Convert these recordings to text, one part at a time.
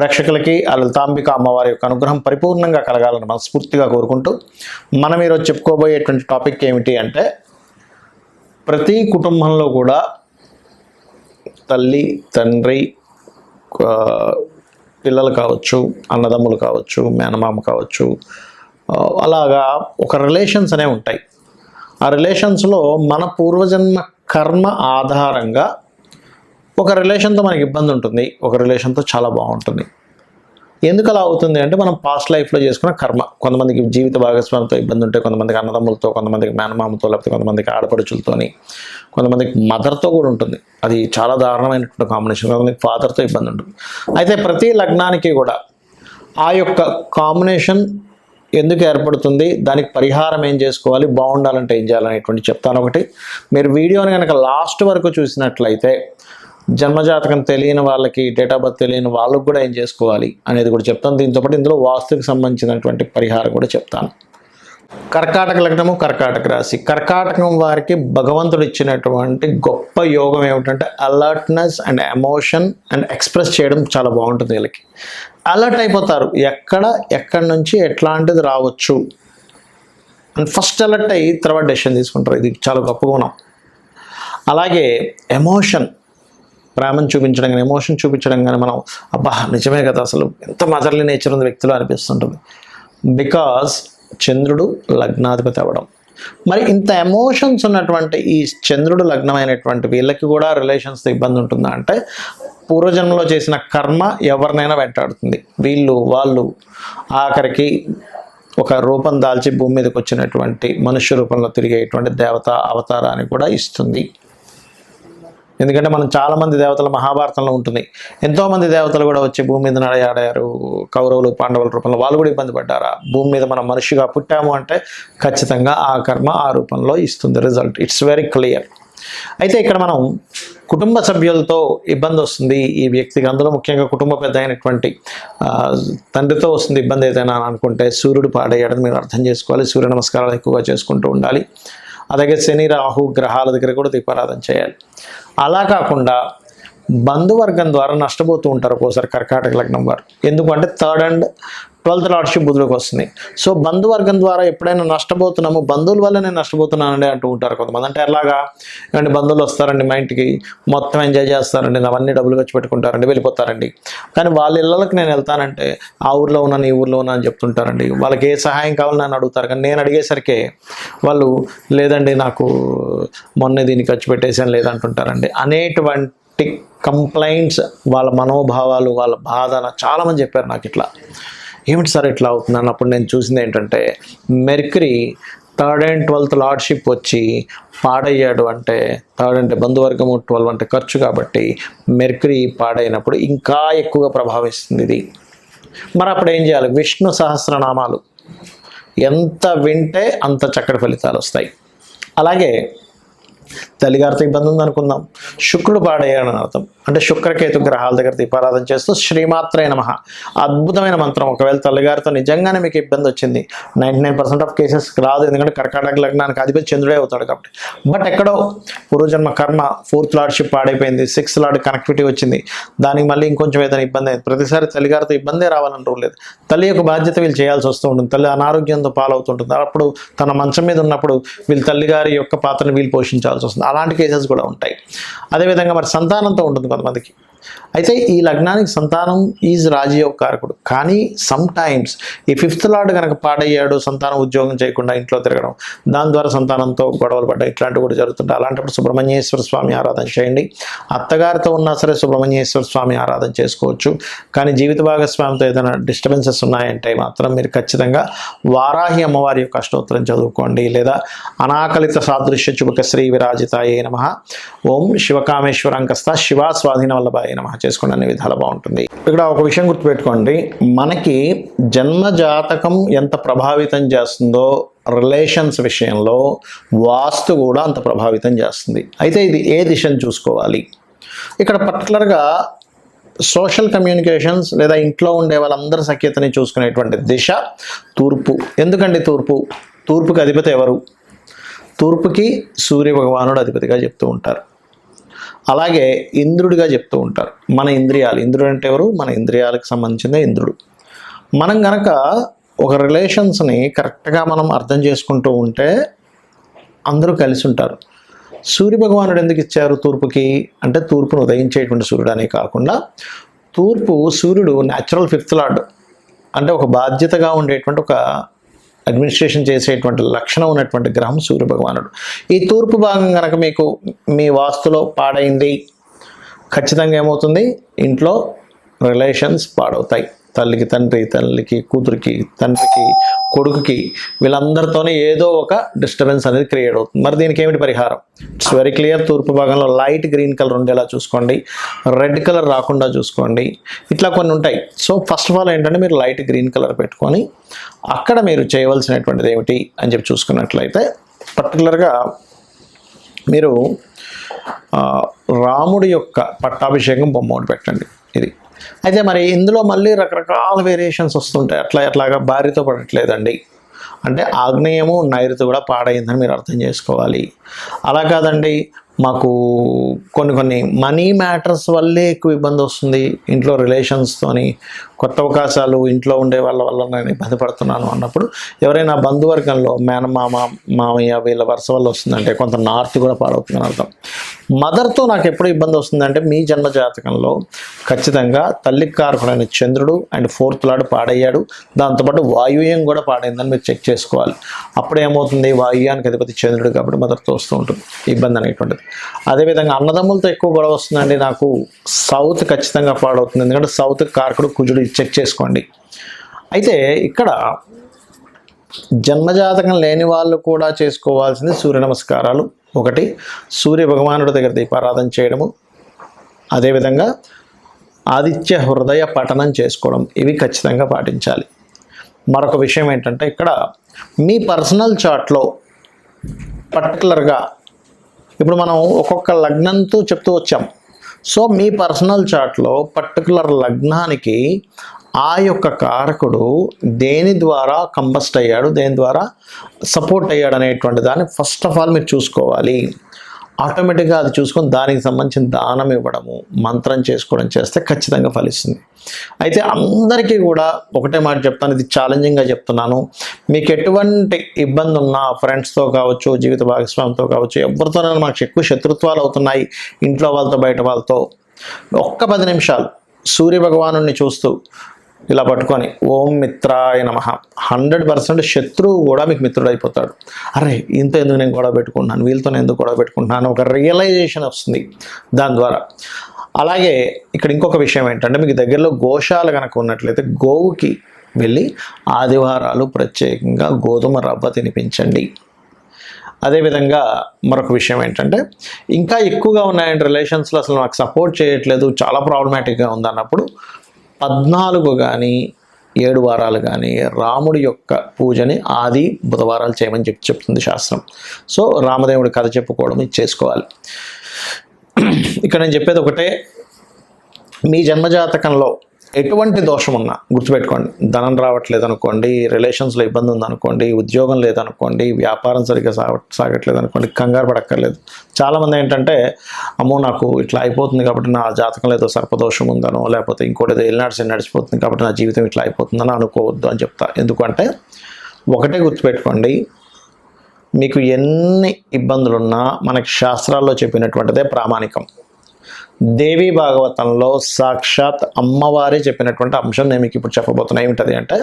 ప్రేక్షకులకి ఆ లలితాంబిక అమ్మవారి యొక్క అనుగ్రహం పరిపూర్ణంగా కలగాలని మనస్ఫూర్తిగా కోరుకుంటూ మనం ఈరోజు చెప్పుకోబోయేటువంటి టాపిక్ ఏమిటి అంటే ప్రతి కుటుంబంలో కూడా తల్లి తండ్రి పిల్లలు కావచ్చు అన్నదమ్ములు కావచ్చు మేనమామ కావచ్చు అలాగా ఒక రిలేషన్స్ అనేవి ఉంటాయి. ఆ రిలేషన్స్లో మన పూర్వజన్మ కర్మ ఆధారంగా ఒక రిలేషన్తో మనకి ఇబ్బంది ఉంటుంది. ఒక రిలేషన్తో చాలా బాగుంటుంది. ఎందుకు అలా అవుతుంది అంటే మనం పాస్ట్ లైఫ్లో చేసుకున్న కర్మ. కొంతమందికి జీవిత భాగస్వామితో ఇబ్బంది ఉంటే కొంతమందికి అన్నదమ్ములతో కొంతమందికి మేనమామతో లేకపోతే కొంతమందికి ఆడపడుచులతోని కొంతమందికి మదర్తో కూడా ఉంటుంది. అది చాలా దారుణమైనటువంటి కాంబినేషన్ కొంతమందికి ఫాదర్తో ఇబ్బంది ఉంటుంది. అయితే ప్రతి లగ్నానికి కూడా ఆ యొక్క కాంబినేషన్ ఎందుకు ఏర్పడుతుంది? దానికి పరిహారం ఏం చేసుకోవాలి? బాగుండాలంటే ఏం చేయాలనేటువంటి చెప్తాను ఒకటి. మీరు వీడియోని కనుక లాస్ట్ వరకు చూసినట్లయితే జన్మజాతకం తెలియని వాళ్ళకి డేట్ ఆఫ్ బర్త్ తెలియని వాళ్ళకు కూడా ఏం చేసుకోవాలి అనేది కూడా చెప్తాను. దీంతో పాటు ఇందులో వాస్తుకి సంబంధించినటువంటి పరిహారం కూడా చెప్తాను. కర్కాటక లగ్నము కర్కాటక రాశి. కర్కాటకం వారికి భగవంతుడు ఇచ్చినటువంటి గొప్ప యోగం ఏమిటంటే alertness and emotion and express చేయడం చాలా బాగుంటుంది వీళ్ళకి. అలర్ట్ అయిపోతారు. ఎక్కడ ఎక్కడి నుంచి ఎట్లాంటిది రావచ్చు? అండ్ ఫస్ట్ అలర్ట్ అయ్యి తర్వాత డెసిషన్ తీసుకుంటారు. ఇది చాలా గొప్ప గుణం. అలాగే ఎమోషన్ ప్రేమను చూపించడం కానీ ఎమోషన్ చూపించడం కానీ మనం అబ్బా నిజమే కదా అసలు. ఎంత మదర్లీ నేచర్ ఉంది వ్యక్తిలో అనిపిస్తుంటుంది. బికాస్ చంద్రుడు లగ్నాధిపతి అవ్వడం. మరి ఇంత ఎమోషన్స్ ఉన్నటువంటి ఈ చంద్రుడు లగ్నమైనటువంటి వీళ్ళకి కూడా రిలేషన్స్తో ఇబ్బంది ఉంటుందా అంటే పూర్వజన్మలో చేసిన కర్మ ఎవరినైనా వెంటాడుతుంది. వీళ్ళు వాళ్ళు ఆఖరికి ఒక రూపం దాల్చి భూమి మీదకి వచ్చినటువంటి మనుష్య రూపంలో తిరిగేటువంటి దేవత అవతారాన్ని కూడా ఇస్తుంది. ఎందుకంటే మనం చాలా మంది దేవతల మహాభారతంలో ఉంటుంది. ఎంతో మంది దేవతలు కూడా వచ్చి భూమి మీద నడయాడారు కౌరవులు పాండవుల రూపంలో వాళ్ళు కూడా ఇబ్బంది పడ్డారా? భూమి మీద మనం మనిషిగా పుట్టాము అంటే ఖచ్చితంగా ఆ కర్మ ఆ రూపంలో ఇస్తుంది రిజల్ట్. ఇట్స్ వెరీ క్లియర్ అయితే ఇక్కడ మనం కుటుంబ సభ్యులతో ఇబ్బంది వస్తుంది. ఈ వ్యక్తికి అందులో ముఖ్యంగా కుటుంబ పెద్ద అయినటువంటి తండ్రితో వస్తుంది ఇబ్బంది ఏదైనా అనుకుంటే సూర్యుడు పాడేయడం మీరు అర్థం చేసుకోవాలి. సూర్య నమస్కారాలు ఎక్కువగా చేసుకుంటూ ఉండాలి. అలాగే శని రాహు గ్రహాల దగ్గర కూడా దీపారాధన చేయాలి. అలా కాకుండా బంధువర్గం ద్వారా నష్టపోతూ ఉంటారు ఒక్కోసారి కర్కాటక లగ్నం వారు. ఎందుకంటే థర్డ్ అండ్ ట్వెల్త్ లార్డ్షిప్ బుధులకు వస్తుంది. సో బంధువర్గం ద్వారా ఎప్పుడైనా నష్టపోతున్నాము బంధువుల వల్ల నేను నష్టపోతున్నానండి అంటూ ఉంటారు కొంతమంది. అంటే ఎలాగా? ఏమంటే బంధువులు వస్తారండి మా ఇంటికి మొత్తం ఎంజాయ్ చేస్తారండి అవన్నీ డబ్బులు ఖర్చు పెట్టుకుంటారండి వెళ్ళిపోతారండి. కానీ వాళ్ళ ఇళ్ళకి నేను వెళ్తానంటే ఆ ఊర్లో ఉన్నాను ఈ ఊర్లో ఉన్నా అని చెప్తుంటారండి. వాళ్ళకి ఏ సహాయం కావాలని నన్ను అడుగుతారు. కానీ నేను అడిగేసరికి వాళ్ళు లేదండి నాకు మొన్న దీన్ని ఖర్చు పెట్టేసాను లేదంటుంటారండి. అనేటువంటి కంప్లైంట్స్ వాళ్ళ మనోభావాలు వాళ్ళ బాధ చాలామంది చెప్పారు నాకు ఇట్లా. ఏమిటి సార్ ఇట్లా అవుతుంది? అన్నప్పుడు నేను చూసింది ఏంటంటే Mercury third and twelfth lordship వచ్చి పాడయ్యాడు అంటే థర్డ్ అంటే బంధువర్గము ట్వెల్వ్ అంటే ఖర్చు కాబట్టి మెర్కరీ పాడైనప్పుడు ఇంకా ఎక్కువగా ప్రభావిస్తుంది ఇది. మరి అప్పుడు ఏం చేయాలి? విష్ణు సహస్రనామాలు. ఎంత వింటే అంత చక్కటి ఫలితాలు వస్తాయి. అలాగే తల్లిగారితో ఇబ్బంది ఉందనుకుందాం శుక్రుడు పాడయ్యాడని అర్థం. అంటే శుక్రకేతు గ్రహాల దగ్గర దీపారాధన చేస్తూ శ్రీమాత్రే నమ. అద్భుతమైన మంత్రం. ఒకవేళ తల్లిగారితో నిజంగానే మీకు ఇబ్బంది వచ్చింది ninety nine percent of cases రాదు. ఎందుకంటే కర్కాటక లగ్నానికి అధిపతి చంద్రుడే అవుతాడు కాబట్టి. బట్ ఎక్కడో పూర్వజన్మ కర్మ ఫోర్త్ లార్డ్షిప్ పాడైపోయింది సిక్స్త్ లార్డ్ కనెక్టివిటీ వచ్చింది. దానికి మళ్ళీ ఇంకొంచెం ఏదైనా ఇబ్బంది అయింది. ప్రతిసారి తల్లిగారితో ఇబ్బందే రావాలని రూల్ లేదు. తల్లి యొక్క బాధ్యత వీళ్ళు చేయాల్సి వస్తూ ఉంటుంది. తల్లి అనారోగ్యంతో పాలవుతుంటుంది. అప్పుడు తన మంచం మీద ఉన్నప్పుడు వీళ్ళు తల్లిగారి యొక్క పాత్రను వీళ్ళు పోషించాల్సి వస్తుంది. అలాంటి కేసెస్ కూడా ఉంటాయి. అదేవిధంగా మరి సంతానంతో ఉంటుంది కొంతమందికి. అయితే ఈ లగ్నానికి సంతానం ఈజ్ రాజయోగ కారకుడు. కానీ సమ్ టైమ్స్ ఈ ఫిఫ్త్ లార్డ్ కనుక పాడయ్యాడు సంతానం ఉద్యోగం చేయకుండా ఇంట్లో తిరగడం దాని ద్వారా సంతానంతో గొడవలు పడ్డాయి ఇట్లాంటివి కూడా జరుగుతుంటాయి. అలాంటప్పుడు సుబ్రహ్మణ్యేశ్వర స్వామి ఆరాధన చేయండి. అత్తగారితో ఉన్నా సరే సుబ్రహ్మణ్యేశ్వర స్వామి ఆరాధన చేసుకోవచ్చు. కానీ జీవిత భాగస్వామితో ఏదైనా డిస్టర్బెన్సెస్ ఉన్నాయంటే మాత్రం మీరు ఖచ్చితంగా వారాహి అమ్మవారి యొక్క అష్టోత్తరం చదువుకోండి. లేదా అనాకలిత సాదృశ్య చుబక శ్రీ విరాజితాయే నమ. ఓం శివకామేశ్వరంకస్త శివ స్వాధీన వల్లభాయ నమ చేసుకోండి అన్ని విధాలు బాగుంటుంది. ఇక్కడ ఒక విషయం గుర్తుపెట్టుకోండి. మనకి జన్మ జాతకం ఎంత ప్రభావితం చేస్తుందో రిలేషన్స్ విషయంలో వాస్తు కూడా అంత ప్రభావితం చేస్తుంది. అయితే ఇది ఏ దిశను చూసుకోవాలి? ఇక్కడ పర్టికులర్గా సోషల్ కమ్యూనికేషన్స్ లేదా ఇంట్లో ఉండే వాళ్ళందరి సఖ్యతని చూసుకునేటువంటి దిశ తూర్పు. ఎందుకండి తూర్పు? తూర్పుకి అధిపతి ఎవరు? తూర్పుకి సూర్య భగవానుడు అధిపతిగా చెప్తూ ఉంటారు. అలాగే ఇంద్రుడిగా చెప్తూ ఉంటారు. మన ఇంద్రియాలు. ఇంద్రుడు అంటే ఎవరు? మన ఇంద్రియాలకు సంబంధించిన ఇంద్రుడు. మనం గనక ఒక రిలేషన్స్ని కరెక్ట్గా మనం అర్థం చేసుకుంటూ ఉంటే అందరూ కలిసి ఉంటారు. సూర్య భగవానుడు ఎందుకు ఇచ్చారు తూర్పుకి? అంటే తూర్పును ఉదయించేటువంటి సూర్యుడు అనే కాకుండా తూర్పు సూర్యుడు న్యాచురల్ ఫిఫ్త్ లార్డ్ అంటే ఒక బాధ్యతగా ఉండేటువంటి ఒక అడ్మినిస్ట్రేషన్ చేసేటువంటి లక్షణం ఉన్నటువంటి గ్రహం సూర్య భగవానుడు. ఈ తూర్పు భాగం కనుక మీకు మీ వాస్తులో పాడైంది ఖచ్చితంగా ఏమవుతుంది? ఇంట్లో రిలేషన్స్ పాడవుతాయి. తల్లికి తండ్రి తల్లికి కూతురికి తండ్రికి కొడుకుకి వీళ్ళందరితోనే ఏదో ఒక డిస్టర్బెన్స్ అనేది క్రియేట్ అవుతుంది. మరి దీనికి ఏమిటి పరిహారం? ఇట్స్ వెరీ క్లియర్ తూర్పు భాగంలో లైట్ గ్రీన్ కలర్ ఉండేలా చూసుకోండి. రెడ్ కలర్ రాకుండా చూసుకోండి. ఇట్లా కొన్ని ఉంటాయి. సో ఫస్ట్ ఆఫ్ ఆల్ ఏంటంటే మీరు లైట్ గ్రీన్ కలర్ పెట్టుకొని అక్కడ మీరు చేయవలసినటువంటిది ఏమిటి అని చెప్పి చూసుకున్నట్లయితే పర్టికులర్గా మీరు రాముడి యొక్క పట్టాభిషేకం బొమ్మ ఒకటి పెట్టండి. ఇది. అయితే మరి ఇందులో మళ్ళీ రకరకాల వేరియేషన్స్ వస్తుంటాయి. అట్లా అట్లాగా భార్యతో పడట్లేదండి. అంటే ఆగ్నేయము నైరుతి కూడా పాడైందని మీరు అర్థం చేసుకోవాలి. అలా కాదండి మాకు కొన్ని కొన్ని మనీ మ్యాటర్స్ వల్లే ఎక్కువ ఇబ్బంది వస్తుంది. ఇంట్లో రిలేషన్స్తోని కొత్త అవకాశాలు ఇంట్లో ఉండే వాళ్ళ వల్ల నేను ఇబ్బంది పడుతున్నాను అన్నప్పుడు ఎవరైనా బంధువర్గంలో మేనమామ మామయ్య వీళ్ళ వరుస వల్ల వస్తుందంటే కొంత నార్త్ కూడా పాడవుతుందని అర్థం. మదర్తో నాకు ఎప్పుడు ఇబ్బంది వస్తుందంటే మీ జన్మ జాతకంలో ఖచ్చితంగా తల్లి కారకుడైన చంద్రుడు అండ్ ఫోర్త్ లాడు పాడయ్యాడు. దాంతోపాటు వాయువ్యం కూడా పాడైందని మీరు చెక్ చేసుకోవాలి. అప్పుడు ఏమవుతుంది? వాయువ్యానికి అధిపతి చంద్రుడు కాబట్టి మదర్తో వస్తూ ఉంటుంది. ఇబ్బంది అనేటువంటిది. అదేవిధంగా అన్నదమ్ములతో ఎక్కువ గొడవ వస్తుందండి. నాకు సౌత్ ఖచ్చితంగా పాడవుతుంది. ఎందుకంటే సౌత్ కారకుడు కుజుడు చెక్ చేసుకోండి. అయితే ఇక్కడ జన్మజాతకం లేని వాళ్ళు కూడా చేసుకోవాల్సింది సూర్య నమస్కారాలు. ఒకటి సూర్య భగవానుడి దగ్గర దీపారాధన చేయడము. అదేవిధంగా ఆదిత్య హృదయ పఠనం చేసుకోవడం. ఇవి ఖచ్చితంగా పాటించాలి. మరొక విషయం ఏంటంటే ఇక్కడ మీ పర్సనల్ చార్ట్లో పర్టికులర్గా ఇప్పుడు మనం ఒక్కొక్క లగ్నంతో చెప్తూ వచ్చాం. సో మీ పర్సనల్ చార్ట్లో పర్టికులర్ లగ్నానికి ఆ యొక్క కారకుడు దేని ద్వారా కంబస్ట్ అయ్యాడు దేని ద్వారా సపోర్ట్ అయ్యాడు అనేటువంటి దాన్ని ఫస్ట్ ఆఫ్ ఆల్ మీరు చూసుకోవాలి. ఆటోమేటిక్గా అది చూసుకొని దానికి సంబంధించిన దానం ఇవ్వడము మంత్రం చేసుకోవడం చేస్తే ఖచ్చితంగా ఫలిస్తుంది. అయితే అందరికీ కూడా ఒకటే మాట చెప్తాను ఇది ఛాలెంజింగ్గా చెప్తున్నాను. మీకు ఎటువంటి ఇబ్బంది ఉన్నా ఫ్రెండ్స్తో కావచ్చు జీవిత భాగస్వామితో కావచ్చు ఎవరితోనైనా మాకు ఎక్కువ శత్రుత్వాలు అవుతున్నాయి ఇంట్లో వాళ్ళతో బయట వాళ్ళతో. ఒక్క పది నిమిషాలు సూర్య భగవాను చూస్తూ ఇలా పట్టుకొని ఓం మిత్రాయ నమ. హండ్రెడ్ పర్సెంట్ శత్రువు కూడా మీకు మిత్రుడు అయిపోతాడు అరే ఇంత ఎందుకు నేను గొడవ పెట్టుకుంటున్నాను? వీళ్ళతో నేను ఎందుకు గొడవ పెట్టుకుంటున్నాను? ఒక రియలైజేషన్ వస్తుంది దాని ద్వారా. అలాగే ఇక్కడ ఇంకొక విషయం ఏంటంటే మీకు దగ్గరలో గోశాల కనుక ఉన్నట్లయితే గోవుకి వెళ్ళి ఆదివారాలు ప్రత్యేకంగా గోధుమ రవ్వ తినిపించండి. అదేవిధంగా మరొక విషయం ఏంటంటే ఇంకా ఎక్కువగా ఉన్నాయండి రిలేషన్స్లో అసలు నాకు సపోర్ట్ చేయట్లేదు చాలా ప్రాబ్లమాటిక్గా ఉందన్నప్పుడు పద్నాలుగు కానీ ఏడు వారాలు కానీ రాముడి యొక్క పూజని ఆది బుధవారాలు చేయమని చెప్పి చెప్తుంది శాస్త్రం. సో రామదేవుడి కథ చెప్పుకోవడం ఇది చేసుకోవాలి. ఇక్కడ నేను చెప్పేది ఒకటే. మీ జన్మజాతకంలో ఎటువంటి దోషం ఉన్నా గుర్తుపెట్టుకోండి. ధనం రావట్లేదు అనుకోండి రిలేషన్స్లో ఇబ్బంది ఉందనుకోండి ఉద్యోగం లేదనుకోండి వ్యాపారం సరిగ్గా సాగ సాగట్లేదు అనుకోండి కంగారు పడక్కర్లేదు. చాలామంది ఏంటంటే అమ్మో నాకు ఇట్లా అయిపోతుంది కాబట్టి నా జాతకంలో ఏదో సర్పదోషం ఉందనో లేకపోతే ఇంకోటి ఏదో ఎల్నాడ్స్ నడిచిపోతుంది కాబట్టి నా జీవితం ఇట్లా అయిపోతుందని అనుకోవద్దు అని చెప్తా. ఎందుకంటే ఒకటే గుర్తుపెట్టుకోండి మీకు ఎన్ని ఇబ్బందులున్నా మనకి శాస్త్రాల్లో చెప్పినటువంటిదే ప్రామాణికం. దేవి భాగవతంలో సాక్షాత్ అమ్మవారే చెప్పినటువంటి అంశం నేను మీకు ఇప్పుడు చెప్పబోతున్నా. ఏమిటది అంటే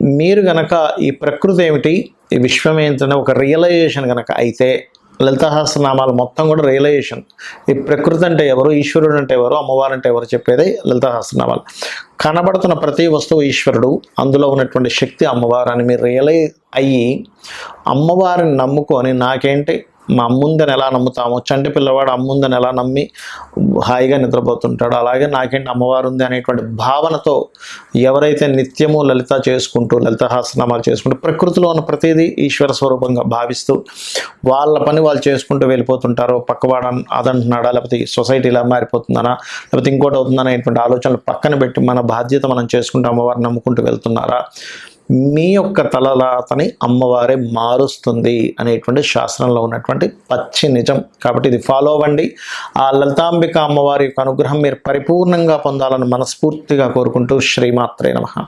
మీరు గనక ఈ ప్రకృతి ఏమిటి ఈ విశ్వం ఏంటనే ఒక రియలైజేషన్ గనక అయితే లలితహాసనామాలు మొత్తం కూడా రియలైజేషన్ ఈ ప్రకృతి అంటే ఎవరు ఈశ్వరుడు అంటే ఎవరు అమ్మవారు అంటే ఎవరు చెప్పేది లలితహాసనామాలు కనబడుతున్న ప్రతి వస్తువు ఈశ్వరుడు అందులో ఉన్నటువంటి శక్తి అమ్మవారు అని మీరు రియలైజ్ అయ్యి అమ్మవారిని నమ్ముకొని నాకేంటి మా అమ్ముందని ఎలా నమ్ముతాము చంటి పిల్లవాడు అమ్ముందని ఎలా నమ్మి హాయిగా నిద్రపోతుంటాడు అలాగే నాకేంటి అమ్మవారు ఉంది అనేటువంటి భావనతో ఎవరైతే నిత్యము లలిత చేసుకుంటూ లలిత లలితహాసనామాలు చేసుకుంటూ ప్రకృతిలో ఉన్న ప్రతిదీ ఈశ్వర స్వరూపంగా భావిస్తూ వాళ్ళ పని వాళ్ళు చేసుకుంటూ వెళ్ళిపోతుంటారో పక్కవాడు అదంటున్నాడా లేకపోతే ఈ సొసైటీ ఇలా మారిపోతుందనా లేకపోతే ఇంకోటి అవుతుందనేటువంటి ఆలోచనలు పక్కన పెట్టి మన బాధ్యత మనం చేసుకుంటూ అమ్మవారిని నమ్ముకుంటూ వెళ్తున్నారా? మీ యొక్క తలరాతని అమ్మవారే మారుస్తుంది అనేటువంటి శాస్త్రంలో ఉన్నటువంటి పచ్చి నిజం. కాబట్టి ఇది ఫాలో అవ్వండి. ఆ లలితాంబిక అమ్మవారి యొక్క అనుగ్రహం మీరు పరిపూర్ణంగా పొందాలని మనస్ఫూర్తిగా కోరుకుంటూ శ్రీమాత్రే నమహా